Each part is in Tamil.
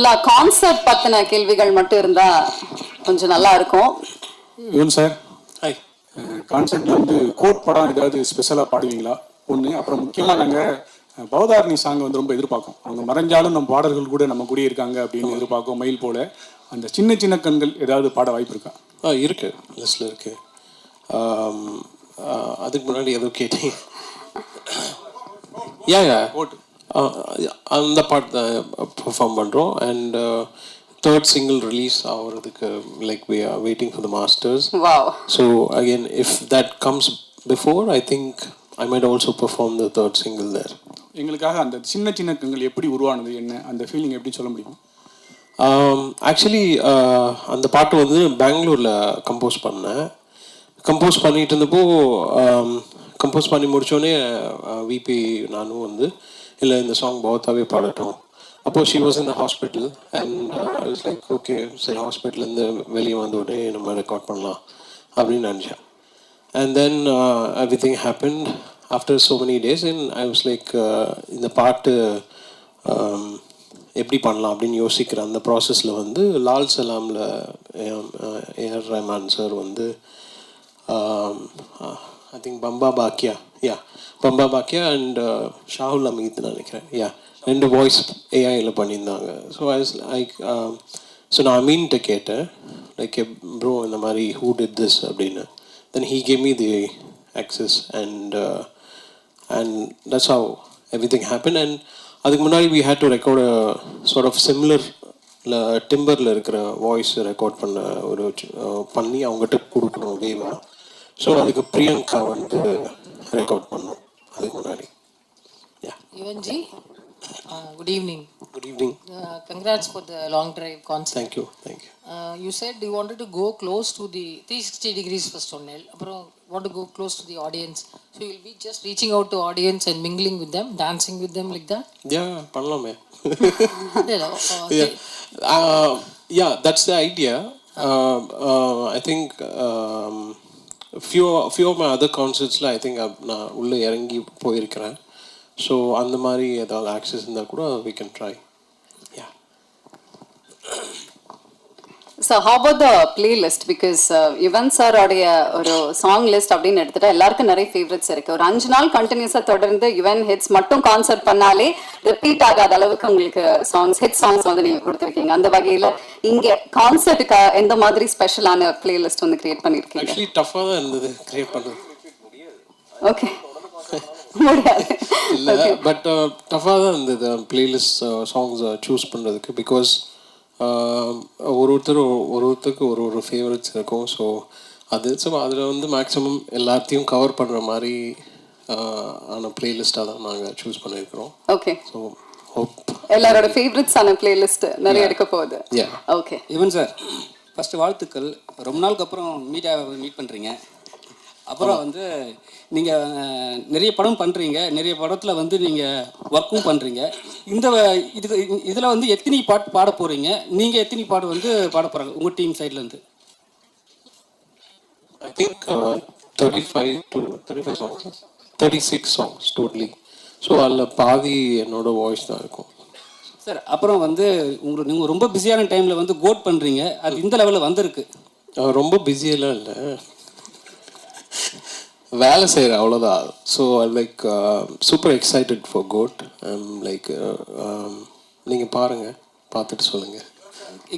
ஃபுல்லா கான்செப்ட் பத்தின கேள்விகள் மட்டும் இருந்தா கொஞ்சம் நல்லா இருக்கும். யுவன் சார் ஹாய் கான்செப்ட்ல வந்து கோட் படம் ஏதாவது ஸ்பெஷலாக பாடுவீங்களா? ஒன்று அப்புறம் முக்கியமாக நாங்கள் பவதாரணி சாங் வந்து ரொம்ப எதிர்பார்க்கோம். அவங்க மறைஞ்சாலும் நம்ம பாடல்கள் கூட நம்ம கூடயே இருக்காங்க அப்படின்னு எதிர்பார்க்கோம் மயில் போல. அந்த சின்ன சின்ன கண்கள் ஏதாவது பாட வாய்ப்பு இருக்கா? ஆ இருக்கு. லிஸ்ட்டில் இருக்கு. அதுக்கு முன்னாடி ஏதோ கேட்டீங்க யா யா அந்த பாட்டு தான் பெர்ஃபார்ம் பண்ணுறோம் அண்ட் தேர்ட் சிங்கிள் ரிலீஸ் ஆகிறதுக்கு like we are waiting for the masters so again if that comes before I think I might also perform the third single there எங்களுக்காக அந்த சின்ன சின்ன கண்கள் எப்படி உருவானது என்ன அந்த ஃபீலிங் எப்படி சொல்ல முடியும்? ஆக்சுவலி அந்த பாட்டு வந்து பெங்களூரில் கம்போஸ் பண்ணேன். கம்போஸ் பண்ணிட்டு இருந்தப்போ கம்போஸ் பண்ணி முடித்தோடனே விபி நானும் வந்து இல்லை இந்த சாங் பௌத்தாவே பாடட்டும். அப்போது ஷி வாஸ் இந்த hospital and is like okay சரி ஹாஸ்பிட்டல்லேருந்து வெளியே வந்த உடனே நம்ம ரெக்கார்ட் பண்ணலாம் அப்படின்னு நினச்சேன். And then every thing happen after so many days and I was like இந்த பாட்டு um, எப்படி பண்ணலாம் அப்படின்னு யோசிக்கிற அந்த ப்ராசஸில் வந்து லால் சலாமில் ஏஆர் ரஹ்மான் சார் வந்து um, I think Bamba Bakya yeah Bamba Bakya and Shahul Hameed நினைக்கிறேன் யா ரெண்டு வாய்ஸ் ஏஐயில் பண்ணியிருந்தாங்க. ஸோ ஐ லைக் ஸோ நான் அமீன்கிட்ட கேட்டேன் லைக் ப்ரோ இந்த மாதிரி ஹூ டிட் திஸ் அப்படின்னு. Then he came me the access and and that's how every thing happen and அதுக்கு முன்னாடி we had to record sort of similar டிம்பரில் இருக்கிற வாய்ஸ் ரெக்கார்ட் பண்ண ஒரு uh, பண்ணி அவங்ககிட்ட கொடுக்கணும் வேவாக ஸோ அதுக்கு பிரியங்கா வந்து ரெக்கார்ட் பண்ணோம் அதுக்கு முன்னாடி yeah uh, good evening. Good evening Uh, congrats for the long drive concert. Thank you thank you Uh, you said you wanted to go close to the 360 degrees first one. அப்புறம் want to go close to the audience. So you'll be just reaching out to audience and mingling with them, dancing with them like that? Yeah பண்ணலாமே இல்ல, uh, yeah. Uh, yeah, that's few few of my other கான்சர்ட்ஸில் I think நான் உள்ளே இறங்கி போயிருக்கிறேன் ஸோ அந்த மாதிரி ஏதாவது ஆக்சஸ் இருந்தால் கூட we can try so how the playlist because Yuvan சாரோடைய ஒரு சாங் லிஸ்ட் அப்படின்னு எடுத்துட்டா எல்லாருக்கும் நிறைய ஃபேவரட்ஸ் இருக்கு. ஒரு அஞ்சு நாள் கண்டினியூஸாக தொடர்ந்து யுவன் ஹிட்ஸ் மட்டும் கான்சர்ட் பண்ணாலே ரிப்பீட் ஆகாத அளவுக்கு உங்களுக்கு சாங்ஸ் ஹிட் சாங்ஸ் வந்து நீங்க கொடுத்துருக்கீங்க. அந்த வகையில இங்க கான்சர்ட்டுக்கு எந்த மாதிரி ஸ்பெஷலான பிளேலிஸ்ட் வந்து கிரியேட் பண்ணிருக்கீங்க? டஃப்பாக தான் இருந்தது க்ரியேட் பண்ணுறது ஓகே இல்லை பட் டஃப்பாக தான் இருந்தது பிளேலிஸ்ட் சாங்ஸ் சூஸ் பண்ணுறதுக்கு பிகாஸ் ஒரு ஒருத்தர் ஒரு ஒருத்தருக்கு ஒரு ஒரு ஃபேவரட்ஸ் இருக்கும். ஸோ அது ஸோ அதில் வந்து மேக்ஸிமம் எல்லாத்தையும் கவர் பண்ணுற மாதிரி ஆன பிளேலிஸ்ட்டாக தான் நாங்கள் சூஸ் பண்ணியிருக்கிறோம் ஓகே ஸோ ஹோப் எல்லாரோட ஃபேவரட்ஸான பிளேலிஸ்ட் நிறைய இருக்க போகுது. Yeah okay Yuvan sir first வாழ்த்துக்கள். ரொம்ப நாளுக்கு அப்புறம் மீடியாவை மீட் பண்ணுறீங்க அப்புறம் வந்து நீங்கள் நிறைய படம் பண்ணுறீங்க நிறைய படத்தில் வந்து நீங்கள் ஒர்க்கும் பண்ணுறீங்க இந்த இது இதில் வந்து எத்தனை பாட்டு பாட போகிறீங்க நீங்கள் எத்தனை பாட்டு வந்து பாட போகிறாங்க உங்கள் டீம் சைட்லேருந்து thirty five to thirty five songs thirty six songs totally so அதில் பாதி என்னோட வாய்ஸ் தான் இருக்கும். சார் அப்புறம் வந்து உங்களுக்கு நீங்கள் ரொம்ப பிஸியான டைமில் வந்து கோட் பண்ணுறீங்க அது இந்த லெவலில் வந்திருக்கு. ரொம்ப பிஸியெல்லாம் இல்லை. வேலை செய்கிறேன் அவ்வளோதான் so I like super excited for GOAT like நீங்கள் பாருங்கள் பார்த்துட்டு சொல்லுங்கள்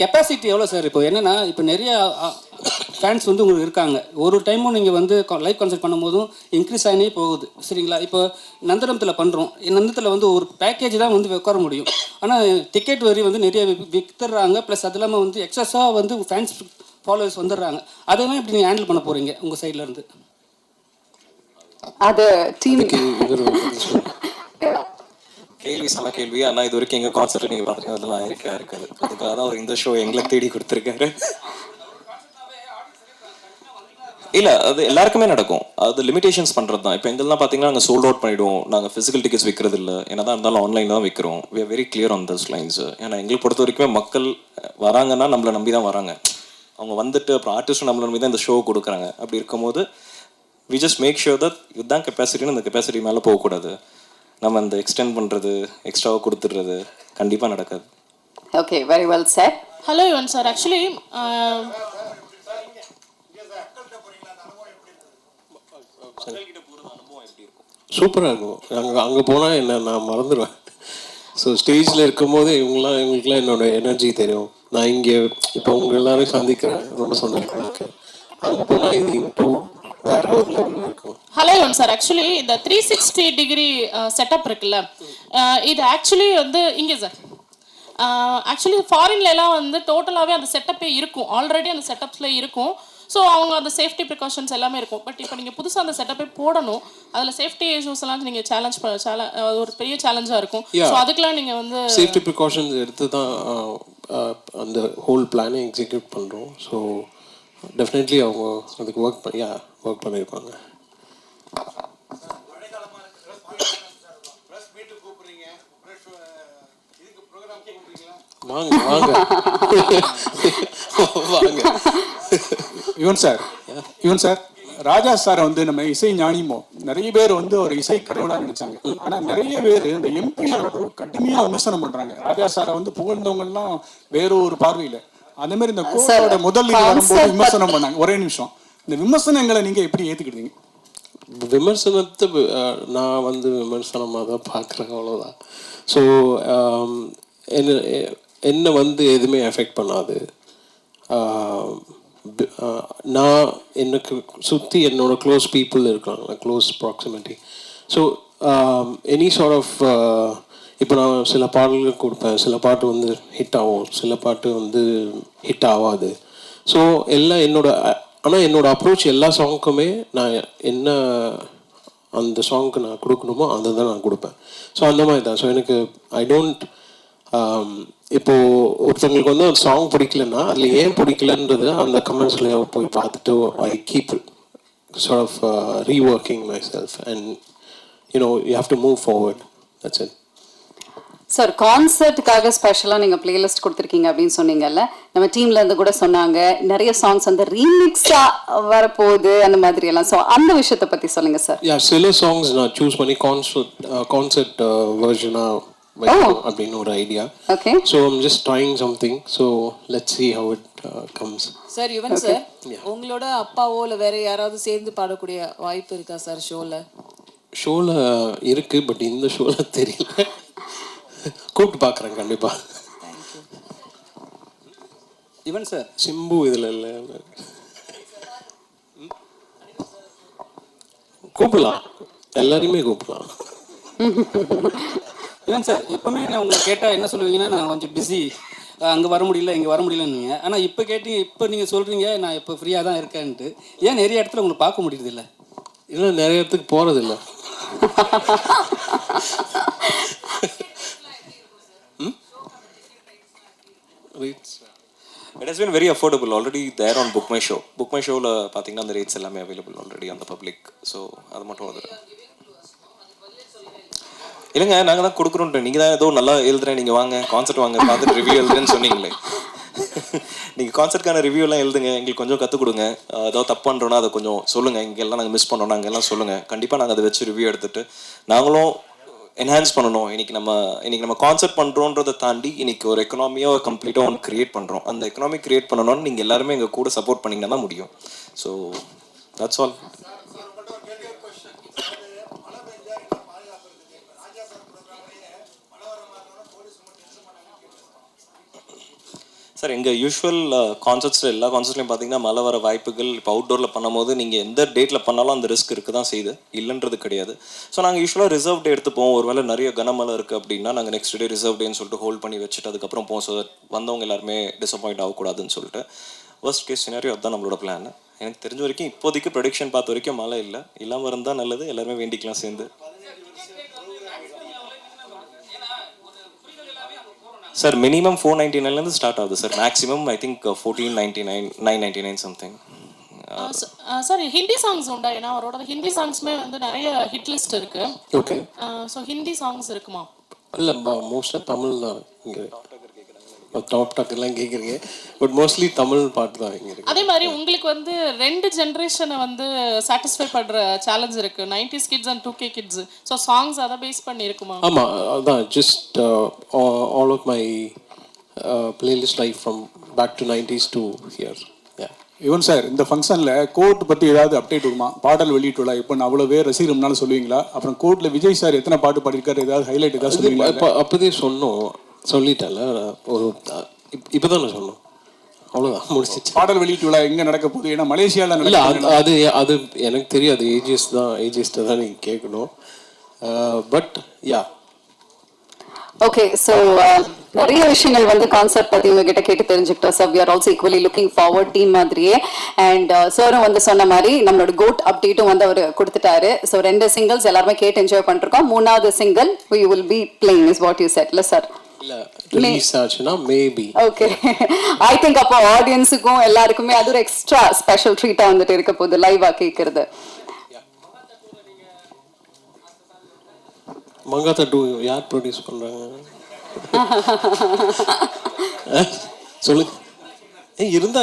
கெப்பாசிட்டி எவ்வளோ சார் இப்போ என்னென்னா இப்போ நிறைய uh, ஃபேன்ஸ் வந்து உங்களுக்கு இருக்காங்க. ஒரு டைமும் நீங்கள் வந்து லைவ் கான்சர்ட் பண்ணும்போதும் இன்க்ரீஸ் ஆகினே போகுது. சரிங்களா? இப்போ நந்தனத்தில் பண்ணுறோம் நந்தனத்தில் வந்து ஒரு பேக்கேஜ் தான் வந்து உட்கார முடியும். ஆனால் டிக்கெட் வரி வந்து நிறைய வி- வித்துடுறாங்க. ப்ளஸ் அது இல்லாமல் வந்து எக்ஸஸாக வந்து ஃபேன்ஸ் ஃபாலோவர்ஸ் வந்துடுறாங்க. அதெல்லாம் இப்படி நீங்கள் ஹேண்டில் பண்ண போகிறீங்க உங்கள் சைட்லேருந்து அது டீம் கேள்வி சம கேள்வி. ஆனா இது வரைக்கும் எங்க கான்செப்ட் நீங்க அதெல்லாம் இருக்கா இருக்காது. அதுக்காக தான் அவர் இந்த ஷோ எங்களை தேடி கொடுத்துருக்காரு. இல்ல அது எல்லாருக்குமே நடக்கும். அது லிமிடேஷன்ஸ் பண்றது தான் இப்போ எங்கெல்லாம் பாத்தீங்கன்னா நாங்க சோல்ட் அவுட் பண்ணிடுவோம். நாங்க பிசிக்கல் டிக்கெட்ஸ் விற்கிறது இல்ல என்னதான் இருந்தாலும் ஆன்லைன்ல தான் விற்கிறோம் we are very clear on those lines ஏன்னா எங்களை பொறுத்த வரைக்குமே மக்கள் வராங்கன்னா நம்மளை நம்பி தான் வராங்க. அவங்க வந்துட்டு அப்புறம் ஆர்டிஸ்ட் நம்மளை நம்பி தான் இந்த ஷோ கொடுக்குறாங்க. அப்படி இருக்கும்போது we just make sure that இதுதான் கெப்பாசிட்டின்னு அந்த கெப்பாசிட்டி மேலே போகக்கூடாது. நம்ம அந்த எக்ஸ்டெண்ட் பண்ணுறது எக்ஸ்ட்ராவாக கொடுத்துடுறது கண்டிப்பாக நடக்காது. Okay very well sir hello Yuvan sir actually சூப்பராக இருக்கும். அங்கே அங்கே போனால் என்ன நான் மறந்துடுவேன். ஸோ ஸ்டேஜில் இருக்கும்போது இவங்களாம் இவங்களுக்குலாம் என்னோட எனர்ஜி தெரியும். நான் இங்கே இப்போ உங்க எல்லாரும் சந்திக்கிறேன். ரொம்ப சந்தோஷமா. இருக்கு அங்கே போனால் இது இன்னும் ஹலோ யுவன் சார் ஆக்சுவலி இந்த த்ரீ சிக்ஸ்டி டிகிரி செட்டப் இருக்குல்ல அஹ், இது ஆக்சுவலி வந்து இங்கே சார் ஆக்சுவலி ஃபாரின்ல எல்லாம் வந்து டோட்டலாகவே அந்த செட்டப்பே இருக்கும். ஆல்ரெடி அந்த செட்டப்ஸில் இருக்கும். ஸோ அவங்க அந்த சேஃப்டி ப்ரிகாஷன்ஸ் எல்லாமே இருக்கும். பட் இப்போ நீங்கள் புதுசாக அந்த செட்டப்பே போடணும். அதில் சேஃப்டி இஷ்யூஸ் எல்லாம் நீங்கள் சேலஞ்ச் சேல அது ஒரு பெரிய சேலஞ்சாக இருக்கும். ஸோ அதுக்கெல்லாம் நீங்கள் வந்து சேஃப்டி ப்ரிகாஷன்ஸ் எடுத்து தான் ஆஹ், அந்த ஹோல் பிளானை எக்ஸிக்யூட் பண்ணுறோம் ஸோ டெஃபினெட்லி அவங்க அதுக்கு ஒர்க் பண்ணியா ஒர்க் பண்ணியிருப்பாங்க வாங்க வாங்க. வாங்க. யுவன் சார் யுவன் சார் ராஜா சாரை வந்து நம்ம இசை ஞானிமோ. நிறைய பேர் வந்து ஒரு இசை கடவுளா நினைச்சாங்க. ஆனா நிறைய பேர் இந்த எம்பி கடுமையா விமர்சனம் பண்றாங்க. ராஜா சாரை வந்து புகழ்ந்தவங்க எல்லாம் வேற ஒரு பார்வையில. அதே மாதிரி இந்த கோட்டோட முதல் இது வரும்போது விமர்சனம் பண்ணாங்க. ஒரே நிமிஷம். இந்த விமர்சனங்களை நீங்க எப்படி ஏத்துக்கிட்டீங்க? விமர்சனத்தை நான் வந்து விமர்சனமாக தான் பார்க்குறேன் அவ்வளோதான் ஸோ என்ன எ- என்னை வந்து எதுவுமே எஃபெக்ட் பண்ணாது. நான் எனக்கு சுற்றி என்னோட க்ளோஸ் பீப்புள் இருக்காங்க close proximity so any sort of இப்போ நான் சில பாடல்கள் கொடுப்பேன். சில பாட்டு வந்து ஹிட் ஆகும். சில பாட்டு வந்து ஹிட் ஆகாது. ஸோ எல்லாம் என்னோட ஆனால் என்னோடய அப்ரோச் எல்லா சாங்க்குமே நான் என்ன அந்த சாங்க்கு நான் கொடுக்கணுமோ அதை தான் நான் கொடுப்பேன். ஸோ அந்த மாதிரி தான் ஸோ எனக்கு ஐ டோன்ட் um, இப்போது ஒருத்தவங்களுக்கு வந்து ஒரு சாங் பிடிக்கலன்னா அதில் ஏன் பிடிக்கலன்றது அந்த கமெண்ட்ஸில் போய் பார்த்துட்டு I keep sort of reworking my self and you know you have to move forward that's it sir கான்சர்ட்டுக்காக ஸ்பெஷலாக நீங்கள் பிளேலிஸ்ட் கொடுத்துருக்கீங்க அப்படின்னு சொன்னீங்கல்ல. நம்ம டீம்ல இருந்து கூட சொன்னாங்க. நிறைய சாங்ஸ் வந்து ரீமிக்ஸாக வரப்போகுது அந்த மாதிரி எல்லாம் ஸோ அந்த விஷயத்தை பற்றி சொல்லுங்க சார் yeah சில சாங்ஸ் நான் சூஸ் பண்ணி கான்சர்ட் கான்சர்ட் வெர்ஷனாக அப்படின்னு ஒரு idea okay so I'm just trying something so let's see how it comes sir Yuvan sir உங்களோட அப்பாவோ இல்லை வேற யாராவது சேர்ந்து பாடக்கூடிய வாய்ப்பு இருக்கா சார் ஷோல ஷோவில் இருக்கு பட் இந்த ஷோவில் தெரியல. கூப்பிட்டு பார்க்குறேன் கண்டிப்பாக யுவன் சார். சிம்பு இதில் இல்லை. கூப்பிடலாம். எல்லாரையுமே கூப்பிடலாம். யுவன் சார் எப்பவுமே நான் உங்களை கேட்டால் என்ன சொல்லுவீங்கன்னா நான் கொஞ்சம் பிஸி அங்கே வர முடியல இங்கே வர முடியலன்னு ஆனால் இப்போ கேட்டீங்க இப்போ நீங்கள் சொல்கிறீங்க நான் இப்போ ஃப்ரீயாக தான் இருக்கேன்ட்டு. ஏன் நிறைய இடத்துல உங்களை பார்க்க முடியுது இல்லை இல்லை நிறைய இடத்துக்கு போகிறதில்ல it has been very affordable already there on book my show book my ஷோவில் பார்த்தீங்கன்னா அந்த ரேட்ஸ் எல்லாமே அவைலபிள் ஆல்ரெடி அந்த பப்ளிக் ஸோ அது மட்டும் அது இல்லைங்க நாங்கள் தான் கொடுக்குறோன்ட்டு நீங்கள் தான் ஏதோ நல்லா எழுதுறேன். நீங்கள் வாங்க கான்செர்ட் வாங்க பார்த்துட்டு ரிவ்யூ எழுதுறேன்னு சொன்னீங்களே. நீங்கள் கான்சர்ட்கான ரிவ்யூலாம் எழுதுங்க. எங்களுக்கு கொஞ்சம் கற்றுக் கொடுங்க. ஏதாவது ஏதோ தப்பு பண்ணுறோன்னா அதை கொஞ்சம் சொல்லுங்கள் இங்கெல்லாம் நாங்கள் மிஸ் பண்ணோம். நாங்கள் எல்லாம் சொல்லுங்கள் கண்டிப்பாக நாங்கள் அதை வச்சு ரிவ்யூ எடுத்துட்டு நாங்களும் என்ஹான்ஸ் பண்ணணும். இன்னைக்கு நம்ம இன்னைக்கு நம்ம கான்செப்ட் பண்ணுறோன்றதை தாண்டி இன்னைக்கு ஒரு எக்கனாமியாக கம்ப்ளீட்டாக ஒன்று கிரியேட் பண்ணுறோம் அந்த எக்கனாமி கிரியேட் பண்ணணும்னு நீங்கள் எல்லாருமே எங்கள் கூட சப்போர்ட் பண்ணிங்கன்னா தான் முடியும். ஸோ தட்ஸ் ஆல் சார் எங்கள் யூஷுவல் கான்சர்ட்ஸில் எல்லா கான்சர்ட்லையும் பார்த்தீங்கன்னா மழை வர வாய்ப்புகள் இப்போ அவுட்டோரில் பண்ணும்போது நீங்கள் எந்த டேட்டில் பண்ணாலும் அந்த ரிஸ்க் இருக்க தான் செய்யுது. இல்லைன்றது கிடையாது. ஸோ நாங்கள் யூஸ்வலாக ரிசர்வ் டே எடுத்துப்போம். ஒரு வேளை நிறைய கனமழை இருக்குது அப்படின்னா நாங்கள் நெக்ஸ்ட் டே ரிசர்வ் டேன்னு சொல்லிட்டு ஹோல்ட் பண்ணி வச்சுட்டு அதுக்கப்புறம் போவோம். ஸோ வந்தவங்க எல்லாருமே டிசப்பாயிண்ட் ஆகக்கூடாதுன்னு சொல்லிட்டு ஃபர்ஸ்ட் கேஸ் சினாரியோ அதுதான் நம்மளோட பிளான் எனக்கு தெரிஞ்ச வரைக்கும் இப்போதைக்கு ப்ரொடிக்ஷன் பார்த்த வரைக்கும் மழை இல்லை. இல்லாமல் இருந்தால் நல்லது. எல்லாருமே வேண்டிக்கலாம் சேர்ந்து. சார் மினிமம் ஃபோர் நைன்டி நைன்லேருந்து ஸ்டார்ட் ஆகுது sir maximum I think fourteen ninety nine nine ninety nine something sir Hindi songs உண்டா? ஏன்னா அவரோட ஹிந்தி சாங்ஸ்மே வந்து நிறைய ஹிட் லிஸ்ட் இருக்கு. ஓகே ஸோ ஹிந்தி சாங்ஸ் இருக்குமா? இல்லை மோஸ்ட்டாக தமிழ் தான் இங்கே. டாப் டாக் எல்லாம் கேட்குறீங்க. பட் மோஸ்ட்லி தமிழ் பாட்டு தான் இங்கே இருக்கு. அதே மாதிரி உங்களுக்கு வந்து ரெண்டு ஜென்ரேஷனை வந்து சாட்டிஸ்ஃபை பண்ற சேலஞ்ச் இருக்கு. Nineties kids and two K kids so songs அதை பேஸ் பண்ணி இருக்குமா ஆமாம் அதான் just all of my playlist life from back to nineties to here Yuvan sir இந்த ஃபங்க்ஷனில் கோர்ட் பற்றி ஏதாவது அப்டேட் வருமா பாடல் வெளியிட்டு விழா இப்போ நான் அவ்வளோ பேர் ரசிகர்னாலும் சொல்லுவீங்களா? அப்புறம் கோர்ட்டில் விஜய் சார் எத்தனை பாட்டு பாடிருக்காரு ஏதாவது ஹைலைட் ஏதாவது சொல்லுவீங்களா? இப்போ அப்போதே சொன்னோம். சொல்லிட்டேன்ல. ஒரு இப்போ தான் நான் சொன்னோம். அவ்வளோதான் முடிச்சிச்சு பாடல் வெளியீட்டு விழா எங்கே நடக்க போகுது? ஏன்னா மலேசியாவில் இல்லை அது அது அது எனக்கு தெரியாது. ஏஜிஎஸ் தான் ஏஜிஎஸ்ட்டை தான் நீங்கள் கேட்கணும். பட் யா ஓகே ஸோ நிறைய விஷயங்கள் வந்து கான்செப்ட் பத்தி உங்ககிட்ட கேட்டு தெரிஞ்சுக்கிட்டோம் sir we are also equally looking forward team மாதிரியே. அண்ட் சாரும் வந்து சொன்ன மாதிரி நம்மளோட கோட் அப்டேட்டும் வந்து அவர் கொடுத்துட்டாரு. ஸோ ரெண்டு சிங்கிள்ஸ் எல்லாருமே கேட்டு என்ஜாய் பண்ணிருக்கோம். மூணாவது single we will be playing is what you செட்ல சார் இல்லை ரிலீஸ் ஆச்சுன்னா மேபி ஓகே ஐ திங்க் அப்போ ஆடியன்ஸுக்கும் எல்லாருக்குமே அது ஒரு எக்ஸ்ட்ரா ஸ்பெஷல் ட்ரீட்டா வந்துட்டு இருக்க போகுது லைவா கேட்கறது மங்காத்தா டூ யார் ப்ரொடியூஸ் பண்ணுறாங்க சொல்லுங்க இருந்தா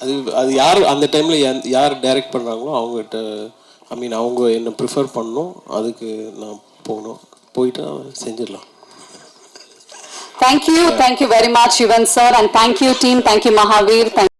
அது அது யார் அந்த டைமில் யார் டைரக்ட் பண்ணுறாங்களோ அவங்ககிட்ட ஐ மீன் அவங்க என்ன ப்ரிஃபர் பண்ணணும் அதுக்கு நான் போகணும். போயிட்டு செஞ்சிடலாம். Thank you, thank you very much, Yuvan sir, and thank you team, thank you Mahavir, thank